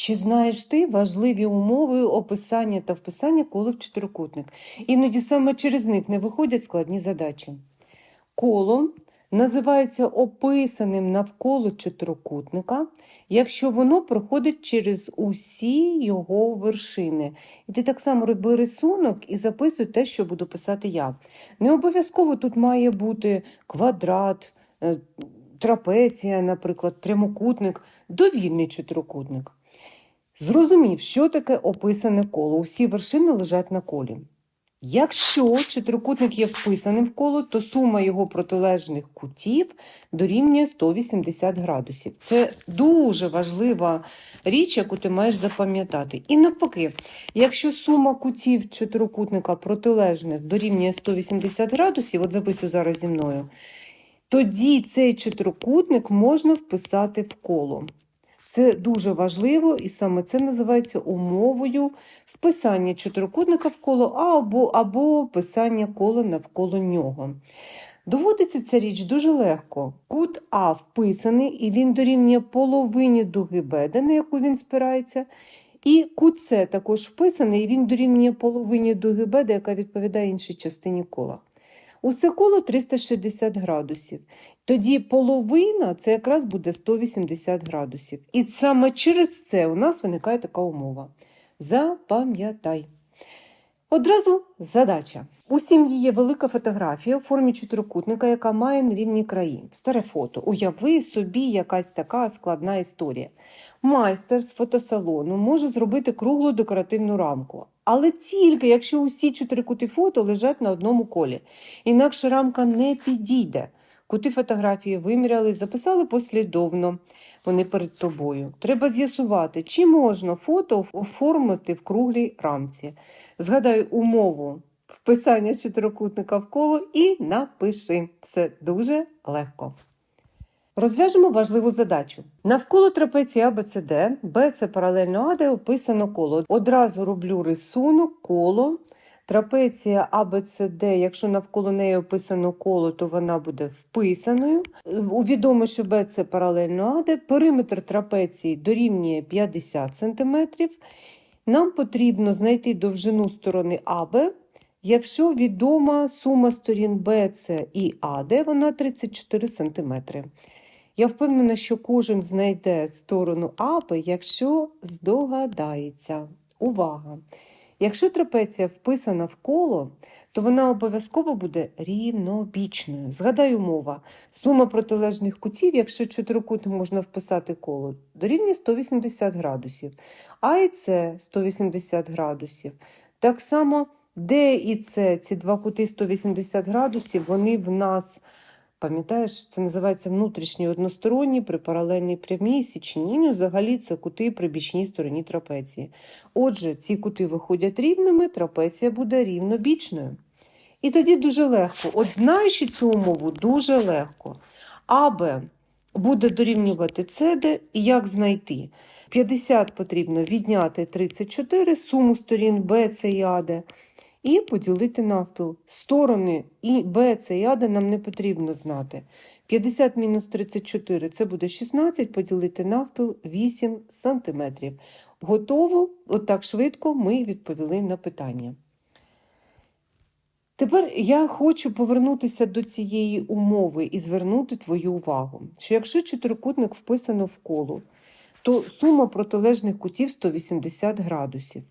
Чи знаєш ти важливі умови описання та вписання кола в чотирикутник? Іноді саме через них не виходять складні задачі. Коло називається описаним навколо чотирикутника, якщо воно проходить через усі його вершини. І ти так само роби рисунок і записуй те, що буду писати я. Не обов'язково тут має бути квадрат, е, трапеція, наприклад, прямокутник, довільний чотирикутник. Зрозумів, що таке описане коло. Усі вершини лежать на колі. Якщо чотирикутник є вписаним в коло, то сума його протилежних кутів дорівнює 180 градусів. Це дуже важлива річ, яку ти маєш запам'ятати. І навпаки, якщо сума кутів чотирикутника протилежних дорівнює 180 градусів, от записую зараз зі мною, тоді цей чотирикутник можна вписати в коло. Це дуже важливо, і саме це називається умовою вписання чотирикутника в коло або, або писання кола навколо нього. Доводиться ця річ дуже легко. Кут А вписаний, і він дорівнює половині дуги Б, на яку він спирається. І кут С також вписаний, і він дорівнює половині дуги Б, яка відповідає іншій частині кола. Усе коло 360 градусів. Тоді половина це якраз буде 180 градусів. І саме через це у нас виникає така умова. Запам'ятай. Одразу задача. У сім'ї є велика фотографія у формі чотирикутника, яка має нерівні краї. Старе фото. Уяви собі якась така складна історія. Майстер з фотосалону може зробити круглу декоративну рамку, але тільки якщо усі чотири кути фото лежать на одному колі. Інакше рамка не підійде. Кути фотографії виміряли, записали послідовно. Вони перед тобою. Треба з'ясувати, чи можна фото оформити в круглій рамці. Згадай умову вписання чотирикутника в коло і напиши. Це дуже легко. Розв'яжемо важливу задачу. Навколо трапеції АБЦД, Б це паралельно АД, описано коло. Одразу роблю рисунок, коло. Трапеція АБЦД, якщо навколо неї описано коло, то вона буде вписаною. Увідомо, що Б це паралельно АД. Периметр трапеції дорівнює 50 см. Нам потрібно знайти довжину сторони АБ. Якщо відома сума сторін БЦ і АД, вона 34 см. Я впевнена, що кожен знайде сторону АБ, якщо здогадається. Увага! Якщо трапеція вписана в коло, то вона обов'язково буде рівнобічною. Згадай умова. Сума протилежних кутів, якщо чотирикутник можна вписати коло, дорівнює 180 градусів, А і С 180 градусів. Так само Д і С, ці два кути 180 градусів, вони в нас. Пам'ятаєш, це називається внутрішні односторонні при паралельній прямій січні. Взагалі це кути при бічній стороні трапеції. Отже, ці кути виходять рівними, трапеція буде рівнобічною. І тоді дуже легко. От знаючи цю умову, дуже легко. АБ буде дорівнювати СД, і як знайти? 50 потрібно відняти 34, суму сторін Б, С і АД і поділити навпіл. Сторони і Б, С і нам не потрібно знати. 50 мінус 34 це буде 16, поділити навпіл 8 см. Готово, отак швидко ми відповіли на питання. Тепер я хочу повернутися до цієї умови і звернути твою увагу, що якщо чотирикутник вписано в коло, то сума протилежних кутів 180 градусів.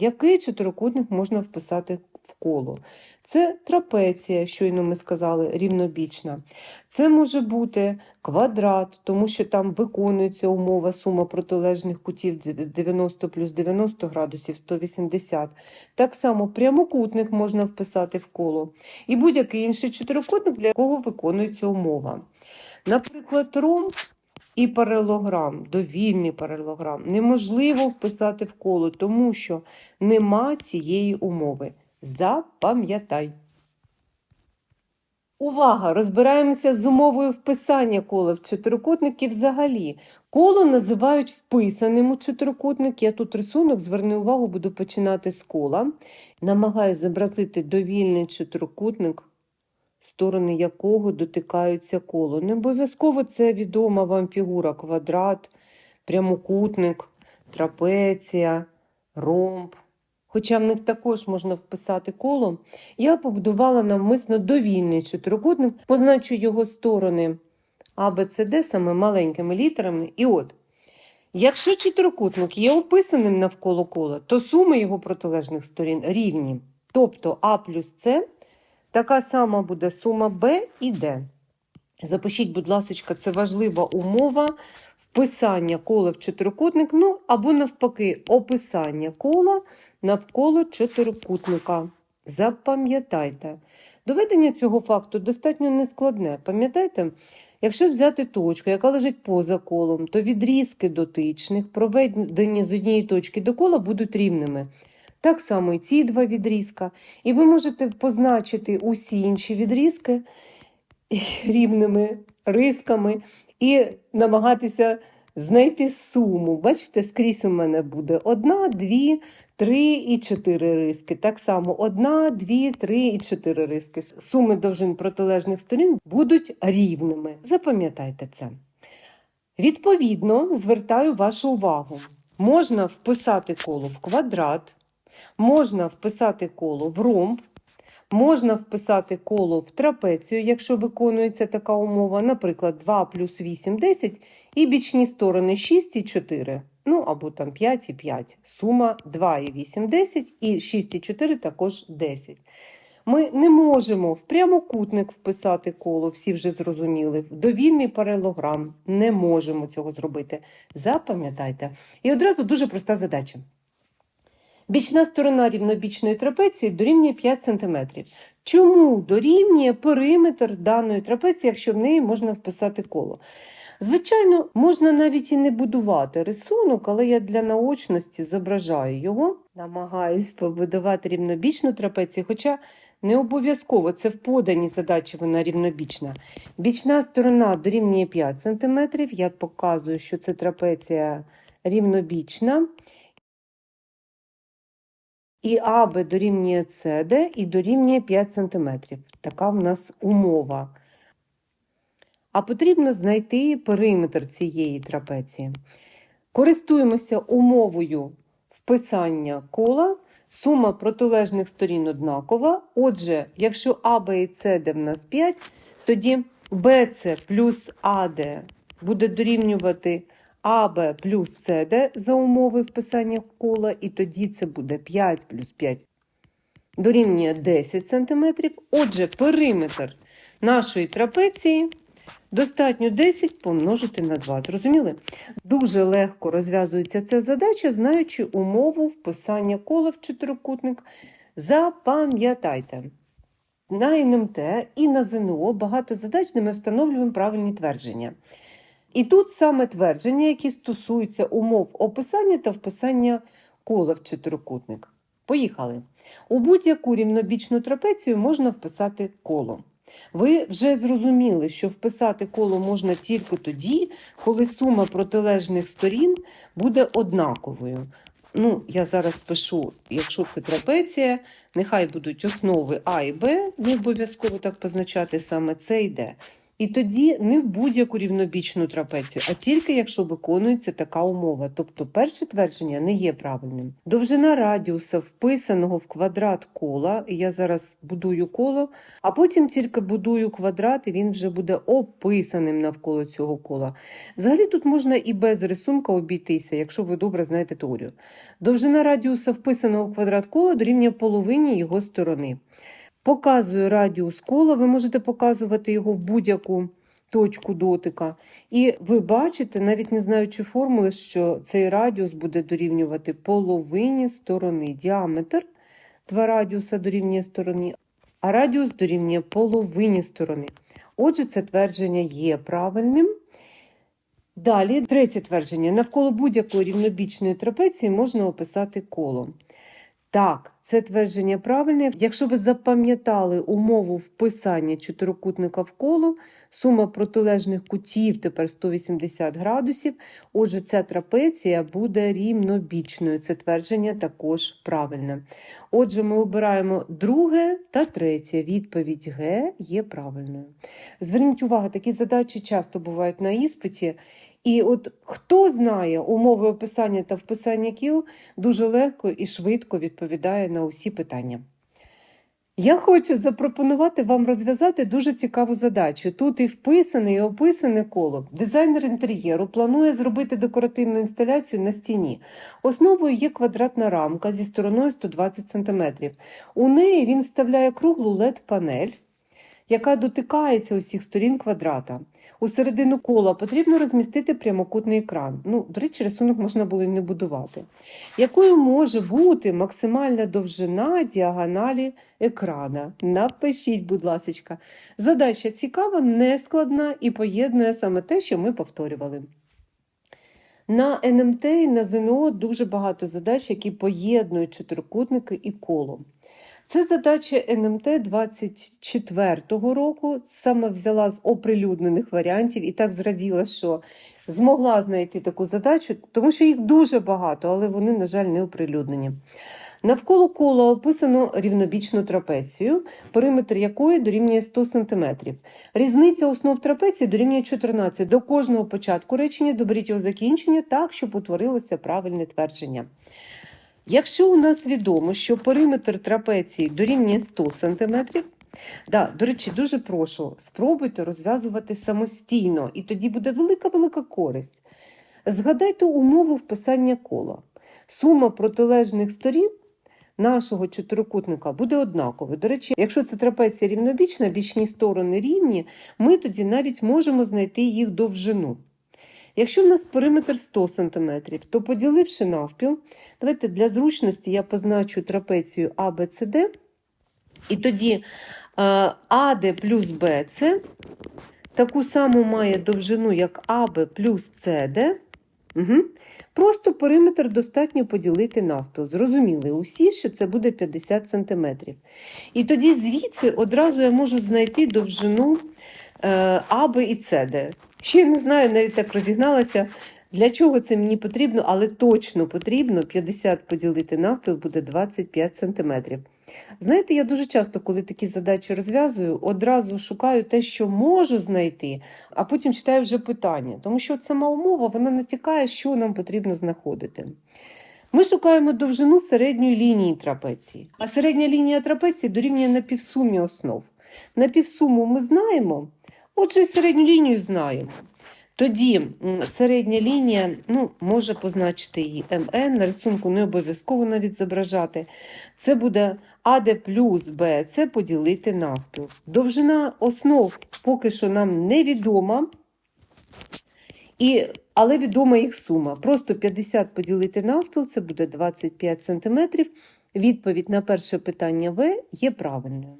Який чотирикутник можна вписати в коло? Це трапеція, щойно ми сказали, рівнобічна. Це може бути квадрат, тому що там виконується умова сума протилежних кутів 90 плюс 90 градусів 180. Так само прямокутник можна вписати в коло. І будь-який інший чотирикутник, для якого виконується умова. Наприклад, ромб і паралограм, довільний паралограм неможливо вписати в коло, тому що нема цієї умови. Запам'ятай. Увага! Розбираємося з умовою вписання кола в чотирикутники взагалі. Коло називають вписаним у чотирикутник. Я тут рисунок, зверни увагу, буду починати з кола. Намагаюся зобразити довільний чотирикутник сторони якого дотикаються коло. Не обов'язково це відома вам фігура, квадрат, прямокутник. трапеція, ромб. Хоча в них також можна вписати коло, я побудувала навмисно довільний чотирикутник, позначу його сторони А, Б, С, Д саме маленькими літерами. І от, якщо чотирикутник є описаним навколо кола, то суми його протилежних сторін рівні. Тобто А плюс С така сама буде сума Б і Д. Запишіть, будь ласка, це важлива умова вписання кола в чотирикутник, ну або навпаки, описання кола навколо чотирикутника. Запам'ятайте. Доведення цього факту достатньо нескладне. Пам'ятаєте, якщо взяти точку, яка лежить поза колом, то відрізки дотичних, проведені з однієї точки до кола, будуть рівними. Так само і ці два відрізка. І ви можете позначити усі інші відрізки рівними рисками і намагатися знайти суму. Бачите, скрізь у мене буде одна, дві, три і чотири риски. Так само одна, дві, три і чотири риски. Суми довжин протилежних сторін будуть рівними. Запам'ятайте це. Відповідно, звертаю вашу увагу. Можна вписати коло в квадрат, можна вписати коло в ромб, Можна вписати коло в трапецію, якщо виконується така умова, наприклад, 2 плюс 8 10 і бічні сторони 6 і 4. Ну, або там 5 і 5. Сума 2 і 8 10 і 6 і 4 також 10. Ми не можемо в прямокутник вписати коло, всі вже зрозуміли, в довільний паралограм не можемо цього зробити. Запам'ятайте. І одразу дуже проста задача. Бічна сторона рівнобічної трапеції дорівнює 5 см. Чому дорівнює периметр даної трапеції, якщо в неї можна вписати коло? Звичайно, можна навіть і не будувати рисунок, але я для наочності зображаю його, намагаюсь побудувати рівнобічну трапецію, хоча не обов'язково це в поданій задачі вона рівнобічна. Бічна сторона дорівнює 5 см. Я показую, що це трапеція рівнобічна. І АБ дорівнює СД і дорівнює 5 см. Така в нас умова. А потрібно знайти периметр цієї трапеції. Користуємося умовою вписання кола. Сума протилежних сторін однакова. Отже, якщо АБ і СД в нас 5, тоді БЦ плюс АД буде дорівнювати АБ плюс СД за умови вписання кола, і тоді це буде 5 плюс 5 дорівнює 10 см. Отже, периметр нашої трапеції достатньо 10 помножити на 2. Зрозуміли? Дуже легко розв'язується ця задача, знаючи умову вписання кола в чотирикутник. Запам'ятайте. На НМТ і на ЗНО багато задач, де ми встановлюємо правильні твердження. І тут саме твердження, які стосуються умов описання та вписання кола в чотирикутник. Поїхали. У будь-яку рівнобічну трапецію можна вписати коло. Ви вже зрозуміли, що вписати коло можна тільки тоді, коли сума протилежних сторін буде однаковою. Ну, Я зараз пишу, якщо це трапеція, нехай будуть основи А і Б, не обов'язково так позначати саме С і Д. І тоді не в будь-яку рівнобічну трапецію, а тільки якщо виконується така умова. Тобто перше твердження не є правильним. Довжина радіуса, вписаного в квадрат кола, і я зараз будую коло, а потім тільки будую квадрат, і він вже буде описаним навколо цього кола. Взагалі тут можна і без рисунка обійтися, якщо ви добре знаєте теорію. Довжина радіуса, вписаного в квадрат кола, дорівнює половині його сторони. Показую радіус кола, ви можете показувати його в будь-яку точку дотика. І ви бачите, навіть не знаючи формули, що цей радіус буде дорівнювати половині сторони. Діаметр два радіуса дорівнює стороні, а радіус дорівнює половині сторони. Отже, це твердження є правильним. Далі, третє твердження: навколо будь-якої рівнобічної трапеції можна описати коло. Так, це твердження правильне. Якщо ви запам'ятали умову вписання чотирикутника в коло, сума протилежних кутів тепер 180 градусів. Отже, ця трапеція буде рівнобічною. Це твердження також правильне. Отже, ми обираємо друге та третє. Відповідь Г є правильною. Зверніть увагу, такі задачі часто бувають на іспиті. І от хто знає умови описання та вписання кіл, дуже легко і швидко відповідає на усі питання. Я хочу запропонувати вам розв'язати дуже цікаву задачу. Тут і вписане, і описане коло. Дизайнер інтер'єру планує зробити декоративну інсталяцію на стіні. Основою є квадратна рамка зі стороною 120 см. У неї він вставляє круглу LED-панель, яка дотикається усіх сторін квадрата. У середину кола потрібно розмістити прямокутний екран. Ну, до речі, рисунок можна було і не будувати. Якою може бути максимальна довжина діагоналі екрана? Напишіть, будь ласка. Задача цікава, нескладна і поєднує саме те, що ми повторювали. На НМТ і на ЗНО дуже багато задач, які поєднують чотирикутники і коло. Це задача НМТ 24-го року. Саме взяла з оприлюднених варіантів і так зраділа, що змогла знайти таку задачу, тому що їх дуже багато, але вони, на жаль, не оприлюднені. Навколо кола описано рівнобічну трапецію, периметр якої дорівнює 100 см. Різниця основ трапеції дорівнює 14. До кожного початку речення доберіть його закінчення так, щоб утворилося правильне твердження. Якщо у нас відомо, що периметр трапеції дорівнює 100 см, да, до речі, дуже прошу, спробуйте розв'язувати самостійно, і тоді буде велика-велика користь. Згадайте умову вписання кола. Сума протилежних сторін нашого чотирикутника буде однаковою. До речі, якщо це трапеція рівнобічна, бічні сторони рівні, ми тоді навіть можемо знайти їх довжину. Якщо в нас периметр 100 см, то поділивши навпіл, давайте для зручності я позначу трапецію ABCD, і тоді AD плюс BC таку саму має довжину, як AB плюс CD. Угу. Просто периметр достатньо поділити навпіл. Зрозуміли усі, що це буде 50 см. І тоді звідси одразу я можу знайти довжину АБ і СД. Ще не знаю, навіть так розігналася, для чого це мені потрібно, але точно потрібно 50 поділити навпіл буде 25 см. Знаєте, я дуже часто, коли такі задачі розв'язую, одразу шукаю те, що можу знайти, а потім читаю вже питання. Тому що сама умова вона натякає, що нам потрібно знаходити. Ми шукаємо довжину середньої лінії трапеції, а середня лінія трапеції дорівнює на півсумі основ. На півсуму ми знаємо, отже, середню лінію знаємо. Тоді середня лінія ну, може позначити її МН, на рисунку не обов'язково навіть зображати. Це буде АД плюс БЦ поділити навпіл. Довжина основ поки що нам невідома, і, але відома їх сума. Просто 50 поділити навпіл це буде 25 см. Відповідь на перше питання В є правильною.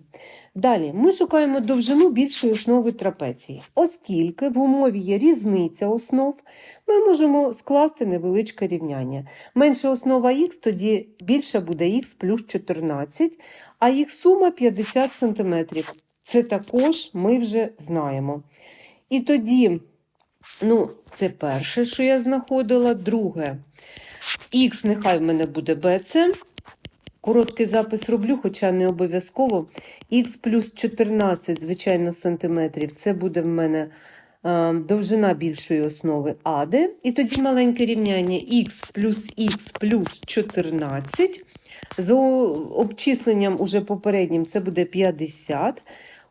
Далі ми шукаємо довжину більшої основи трапеції. Оскільки в умові є різниця основ, ми можемо скласти невеличке рівняння. Менша основа х, тоді більша буде х плюс 14, а їх сума 50 см. Це також ми вже знаємо. І тоді, ну, це перше, що я знаходила, друге, х нехай в мене буде bc. Короткий запис роблю, хоча не обов'язково. Х плюс 14, звичайно, сантиметрів. Це буде в мене е, довжина більшої основи АД. І тоді маленьке рівняння х плюс х плюс 14. За обчисленням уже попереднім це буде 50.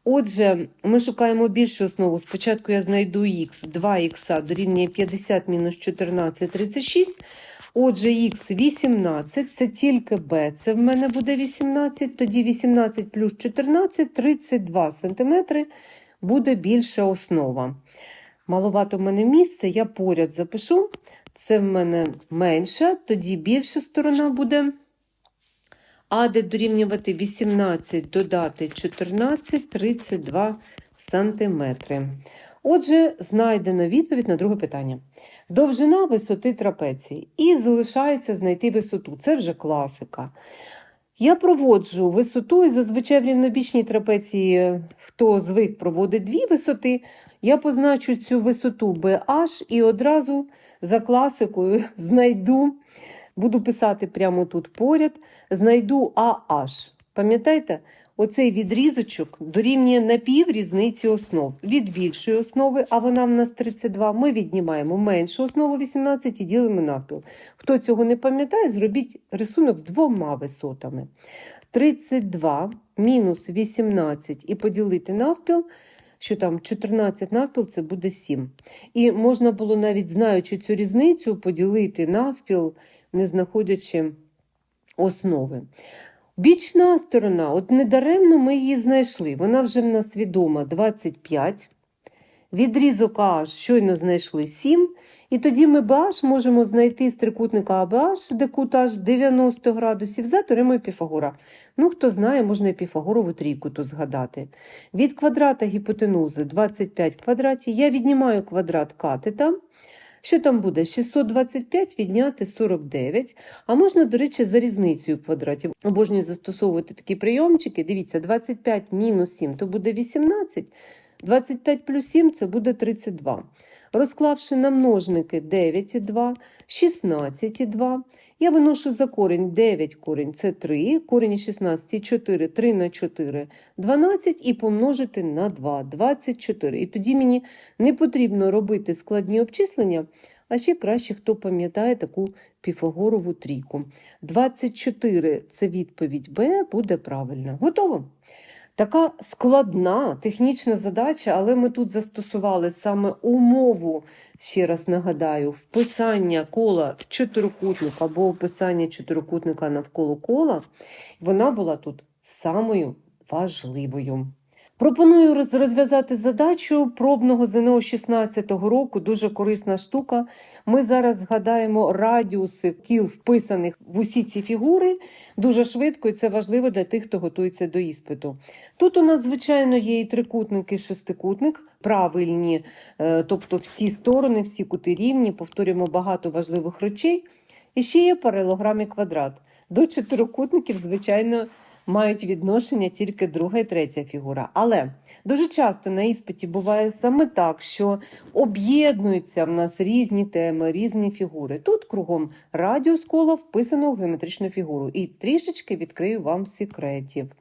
Отже, ми шукаємо більшу основу. Спочатку я знайду х, 2х дорівнює 50 мінус 14 36. Отже, х 18, це тільки b, це в мене буде 18, тоді 18 плюс 14, 32 см буде більша основа. Маловато в мене місце, я поряд запишу. Це в мене менша, тоді більша сторона буде. А де дорівнювати 18, додати 14, 32 сантиметри. Отже, знайдено відповідь на друге питання. Довжина висоти трапеції. І залишається знайти висоту. Це вже класика. Я проводжу висоту, і зазвичай в рівнобічній трапеції, хто звик проводить дві висоти, я позначу цю висоту BH і одразу за класикою знайду, буду писати прямо тут поряд, знайду AH. Пам'ятаєте? Оцей відрізочок дорівнює напів різниці основ. Від більшої основи, а вона в нас 32, ми віднімаємо меншу основу 18 і ділимо навпіл. Хто цього не пам'ятає, зробіть рисунок з двома висотами. 32 мінус 18 і поділити навпіл, що там 14 навпіл це буде 7. І можна було навіть знаючи цю різницю, поділити навпіл, не знаходячи основи. Бічна сторона, от недаремно ми її знайшли. Вона вже в нас відома 25. Відрізок AH щойно знайшли 7. І тоді ми BH можемо знайти з трикутника ABH, де кут H 90 градусів, за теоремою Піфагора. Ну, хто знає, можна і Піфагорову трійку тут згадати. Від квадрата гіпотенузи 25 квадратів. Я віднімаю квадрат катета. Що там буде? 625 відняти 49. А можна, до речі, за різницею квадратів. Обожнюю застосовувати такі прийомчики. Дивіться, 25 мінус 7 то буде 18. 25 плюс 7 це буде 32. Розклавши на множники 9,2, 16,2, я виношу за корінь 9 корінь це 3, корінь із 16 4, 3 на 4 12 і помножити на 2 24. І тоді мені не потрібно робити складні обчислення, а ще краще, хто пам'ятає таку піфагорову трійку. 24 це відповідь Б, буде правильно. Готово? Така складна технічна задача, але ми тут застосували саме умову, ще раз нагадаю, вписання кола в чотирикутник або описання чотирикутника навколо кола. Вона була тут самою важливою. Пропоную розв'язати задачу пробного ЗНО 16-го року. Дуже корисна штука. Ми зараз згадаємо радіуси кіл, вписаних в усі ці фігури дуже швидко, і це важливо для тих, хто готується до іспиту. Тут у нас, звичайно, є і трикутник, і шестикутник, правильні, е, тобто всі сторони, всі кути рівні, повторюємо багато важливих речей. І ще є паралелограм і квадрат. До чотирикутників, звичайно, мають відношення тільки друга і третя фігура. Але дуже часто на іспиті буває саме так, що об'єднуються в нас різні теми, різні фігури. Тут кругом радіус кола вписано в геометричну фігуру. І трішечки відкрию вам секретів.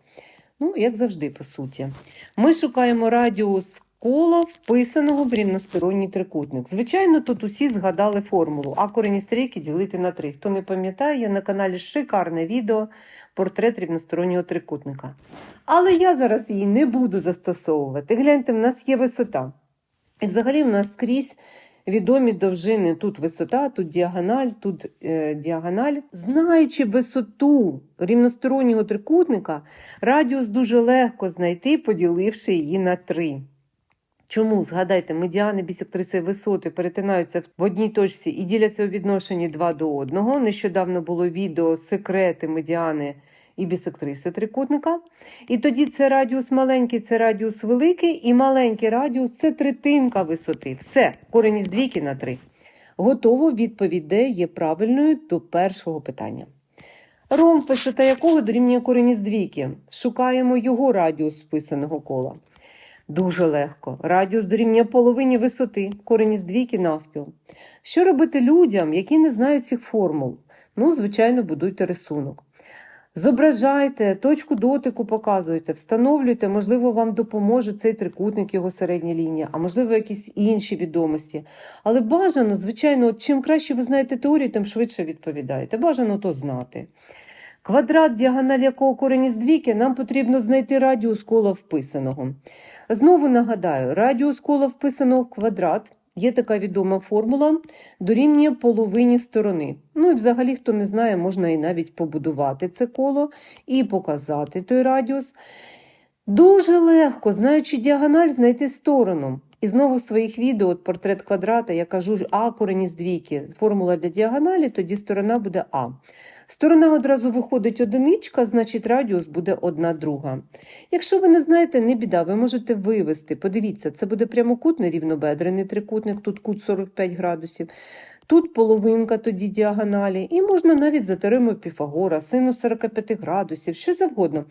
Ну, як завжди, по суті. Ми шукаємо радіус кола, вписаного в рівносторонній трикутник. Звичайно, тут усі згадали формулу, а корені стрійки ділити на 3. Хто не пам'ятає, є на каналі шикарне відео портрет рівностороннього трикутника. Але я зараз її не буду застосовувати. Гляньте, в нас є висота. І взагалі в нас скрізь відомі довжини. Тут висота, тут діагональ, тут е, діагональ. Знаючи висоту рівностороннього трикутника, радіус дуже легко знайти, поділивши її на 3. Чому? Згадайте, медіани бісектриси висоти перетинаються в одній точці і діляться у відношенні 2 до 1. Нещодавно було відео секрети медіани і бісектриси трикутника. І тоді це радіус маленький, це радіус великий, і маленький радіус це третинка висоти. Все, корінь із двійки на 3. Готово, відповідь Д є правильною до першого питання. Ромб, висота якого дорівнює корінь із двійки. Шукаємо його радіус вписаного кола. Дуже легко. Радіус дорівнює половині висоти, корінь із двійки навпіл. Що робити людям, які не знають цих формул? Ну, звичайно, будуйте рисунок. Зображайте, точку дотику показуйте, встановлюйте, можливо, вам допоможе цей трикутник, його середня лінія, а можливо, якісь інші відомості. Але бажано, звичайно, чим краще ви знаєте теорію, тим швидше відповідаєте. Бажано то знати. Квадрат, діагональ якого корінь із двійки, нам потрібно знайти радіус кола вписаного. Знову нагадаю, радіус кола вписаного в квадрат. Є така відома формула, дорівнює половині сторони. Ну і взагалі, хто не знає, можна і навіть побудувати це коло і показати той радіус. Дуже легко, знаючи діагональ, знайти сторону. І знову в своїх відео от портрет квадрата я кажу А корінь із двійки. Формула для діагоналі, тоді сторона буде А. Сторона одразу виходить одиничка, значить радіус буде одна друга. Якщо ви не знаєте, не біда, ви можете вивести. Подивіться, це буде прямокутний рівнобедрений трикутник, тут кут 45 градусів. Тут половинка тоді діагоналі, і можна навіть за теоремою Піфагора, синус 45 градусів, що завгодно.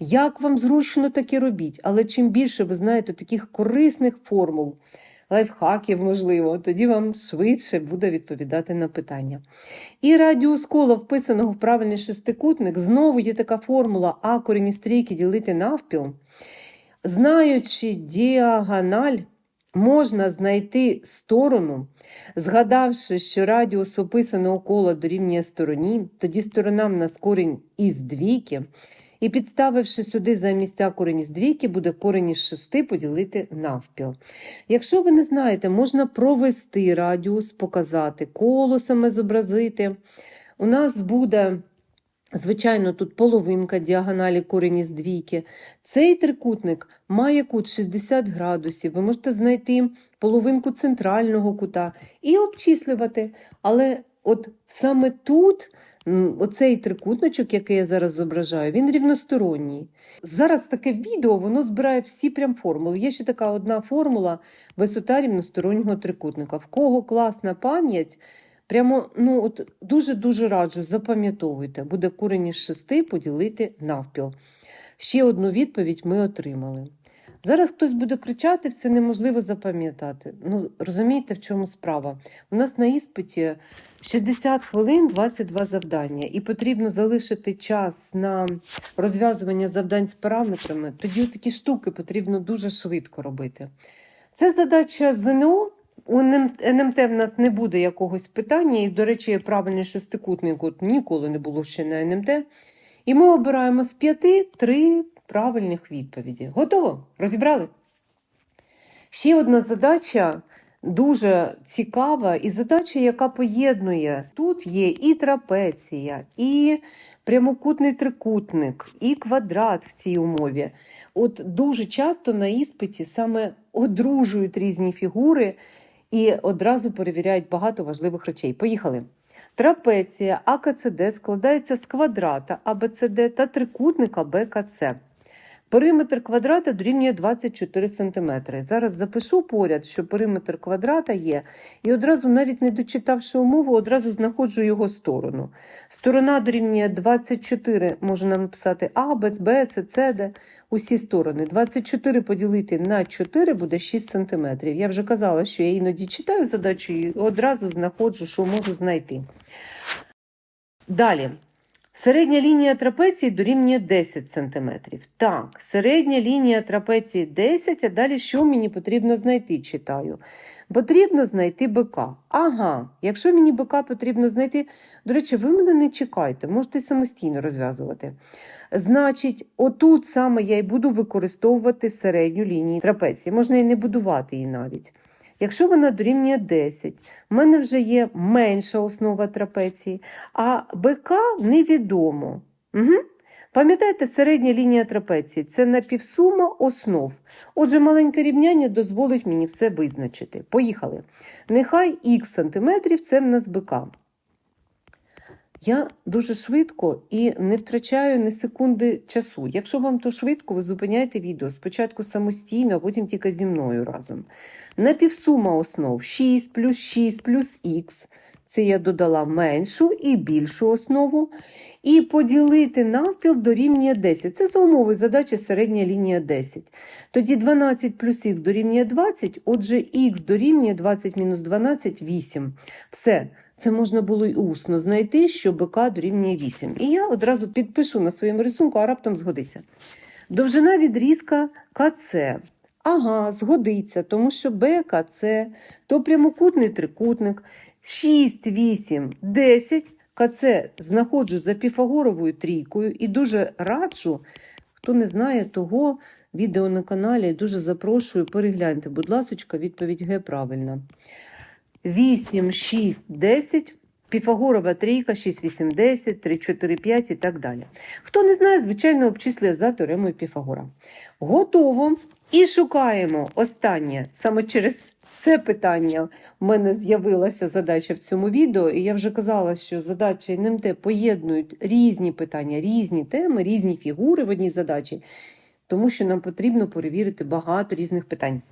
Як вам зручно таке робіть, але чим більше ви знаєте таких корисних формул, лайфхаків, можливо, тоді вам швидше буде відповідати на питання. І радіус кола, вписаного в правильний шестикутник, знову є така формула А корінні стрійки ділити навпіл. Знаючи діагональ, можна знайти сторону, згадавши, що радіус описаного кола дорівнює стороні, тоді сторона в нас корінь із двійки, і підставивши сюди замість А корінь із двійки, буде корінь із шести поділити навпіл. Якщо ви не знаєте, можна провести радіус, показати, коло саме зобразити. У нас буде. Звичайно, тут половинка діагоналі корені з двійки. Цей трикутник має кут 60 градусів. Ви можете знайти половинку центрального кута і обчислювати. Але от саме тут, оцей трикутничок, який я зараз зображаю, він рівносторонній. Зараз таке відео воно збирає всі прям формули. Є ще така одна формула висота рівностороннього трикутника. В кого класна пам'ять, Прямо ну от дуже-дуже раджу, запам'ятовуйте, буде корінь із 6 поділити навпіл. Ще одну відповідь ми отримали. Зараз хтось буде кричати, все неможливо запам'ятати. Ну, розумієте, в чому справа? У нас на іспиті 60 хвилин, 22 завдання, і потрібно залишити час на розв'язування завдань з параметрами. Тоді такі штуки потрібно дуже швидко робити. Це задача ЗНО. У НМТ в нас не буде якогось питання, і, до речі, правильний шестикутник от ніколи не було ще на НМТ. І ми обираємо з п'яти три правильних відповіді. Готово? Розібрали? Ще одна задача дуже цікава, і задача, яка поєднує. Тут є і трапеція, і прямокутний трикутник, і квадрат в цій умові. От дуже часто на іспиті саме одружують різні фігури і одразу перевіряють багато важливих речей. Поїхали. Трапеція АКЦД складається з квадрата АБЦД та трикутника БКЦ. Периметр квадрата дорівнює 24 см. Зараз запишу поряд, що периметр квадрата є, і одразу, навіть не дочитавши умову, одразу знаходжу його сторону. Сторона дорівнює 24, можу написати А, Б, Б, С, С, Д, усі сторони. 24 поділити на 4 буде 6 см. Я вже казала, що я іноді читаю задачу і одразу знаходжу, що можу знайти. Далі. Середня лінія трапеції дорівнює 10 см. Так, середня лінія трапеції 10, а далі що мені потрібно знайти, читаю. Потрібно знайти БК. Ага, якщо мені БК потрібно знайти, до речі, ви мене не чекайте, можете самостійно розв'язувати. Значить, отут саме я і буду використовувати середню лінію трапеції. Можна і не будувати її навіть. Якщо вона дорівнює 10, в мене вже є менша основа трапеції, а БК невідомо. Угу. Пам'ятаєте, середня лінія трапеції це напівсума основ. Отже, маленьке рівняння дозволить мені все визначити. Поїхали. Нехай х сантиметрів це в нас БК. Я дуже швидко і не втрачаю ні секунди часу. Якщо вам то швидко, ви зупиняєте відео спочатку самостійно, а потім тільки зі мною разом. Напівсума основ 6 плюс 6 плюс х. Це я додала меншу і більшу основу. І поділити навпіл дорівнює 10. Це за умови задачі середня лінія 10. Тоді 12 плюс х дорівнює 20, отже, х дорівнює 20 мінус 12 8. Все. Це можна було й усно знайти, що БК дорівнює 8. І я одразу підпишу на своєму рисунку, а раптом згодиться. Довжина відрізка КЦ. Ага, згодиться, тому що БКЦ то прямокутний трикутник. 6, 8, 10. КЦ знаходжу за Піфагоровою трійкою і дуже раджу, хто не знає того відео на каналі, дуже запрошую, перегляньте, будь ласка, відповідь Г правильна. 8, 6, 10. Піфагорова трійка, 6, 8, 10, 3, 4, 5 і так далі. Хто не знає, звичайно, обчислює за теоремою Піфагора. Готово. І шукаємо останнє. Саме через це питання в мене з'явилася задача в цьому відео, і я вже казала, що задачі НМТ поєднують різні питання, різні теми, різні фігури в одній задачі тому що нам потрібно перевірити багато різних питань.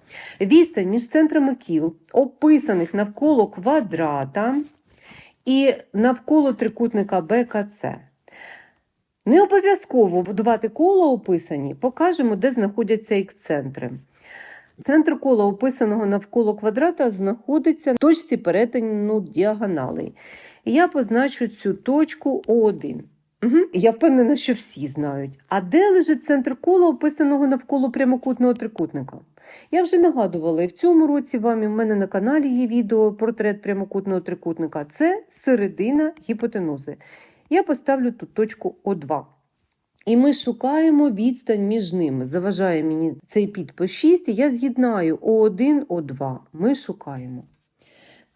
Відстань між центрами кіл, описаних навколо квадрата і навколо трикутника БКЦ. Не обов'язково будувати коло описані, покажемо, де знаходяться їх центри. Центр кола, описаного навколо квадрата, знаходиться в точці перетину діагоналей. Я позначу цю точку О1. Угу. Я впевнена, що всі знають. А де лежить центр кола, описаного навколо прямокутного трикутника? Я вже нагадувала, і в цьому році вам і в мене на каналі є відео портрет прямокутного трикутника. Це середина гіпотенузи. Я поставлю тут точку О2. І ми шукаємо відстань між ними. Заважає мені цей підпис 6, і я з'єднаю О1, О2. Ми шукаємо.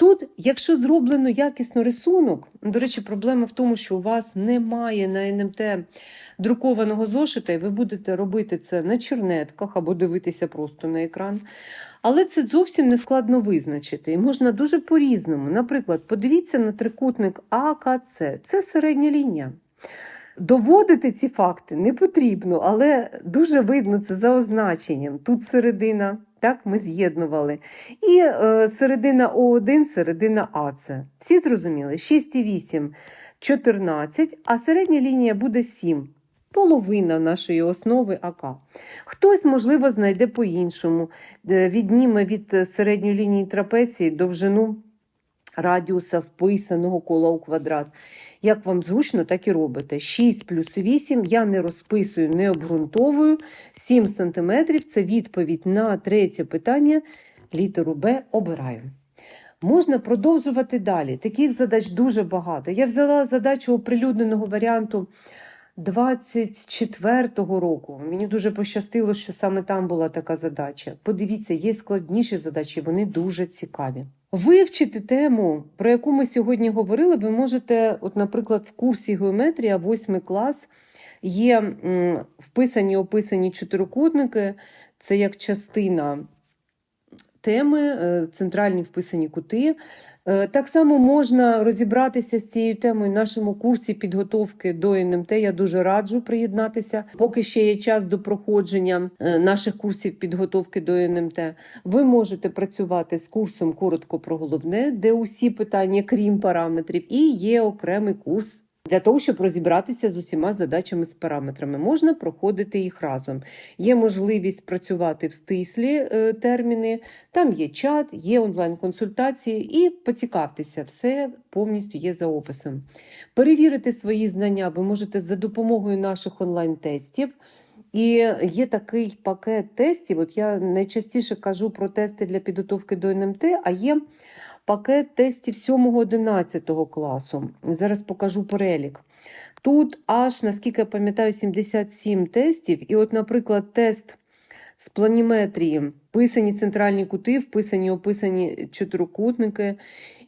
Тут, якщо зроблено якісно рисунок, до речі, проблема в тому, що у вас немає на НМТ друкованого зошита, і ви будете робити це на чернетках або дивитися просто на екран. Але це зовсім не складно визначити. І можна дуже по-різному. Наприклад, подивіться на трикутник АКЦ. Це середня лінія. Доводити ці факти не потрібно, але дуже видно це за означенням. Тут середина, так, ми з'єднували. І е, середина О1, середина АЦ. Всі зрозуміли? 6,8 14, а середня лінія буде 7. Половина нашої основи АК. Хтось, можливо, знайде по-іншому, Е, відніме від середньої лінії трапеції довжину радіуса вписаного кола у квадрат. Як вам зручно, так і робите. 6 плюс 8 я не розписую, не обґрунтовую. 7 см це відповідь на третє питання. Літеру Б обираю. Можна продовжувати далі. Таких задач дуже багато. Я взяла задачу оприлюдненого варіанту 24-го року. Мені дуже пощастило, що саме там була така задача. Подивіться, є складніші задачі, вони дуже цікаві. Вивчити тему, про яку ми сьогодні говорили, ви можете, от, наприклад, в курсі геометрія, 8 клас, є вписані описані чотирикутники, це як частина теми, е, центральні вписані кути. Е, Так само можна розібратися з цією темою в нашому курсі підготовки до НМТ. Я дуже раджу приєднатися. Поки ще є час до проходження е, наших курсів підготовки до НМТ. Ви можете працювати з курсом коротко про головне, де усі питання, крім параметрів, і є окремий курс. Для того, щоб розібратися з усіма задачами з параметрами, можна проходити їх разом. Є можливість працювати в стислі е, терміни, там є чат, є онлайн-консультації, і поцікавтеся, все повністю є за описом. Перевірити свої знання ви можете за допомогою наших онлайн-тестів. І є такий пакет тестів. От я найчастіше кажу про тести для підготовки до НМТ, а є пакет тестів 7-11 класу. Зараз покажу перелік. Тут аж, наскільки я пам'ятаю, 77 тестів. І, от, наприклад, тест з планіметрії, вписані центральні кути, вписані описані чотирикутники.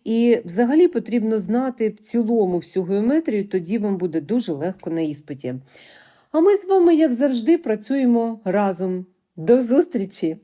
І взагалі потрібно знати в цілому всю геометрію, тоді вам буде дуже легко на іспиті. А ми з вами, як завжди, працюємо разом. До зустрічі!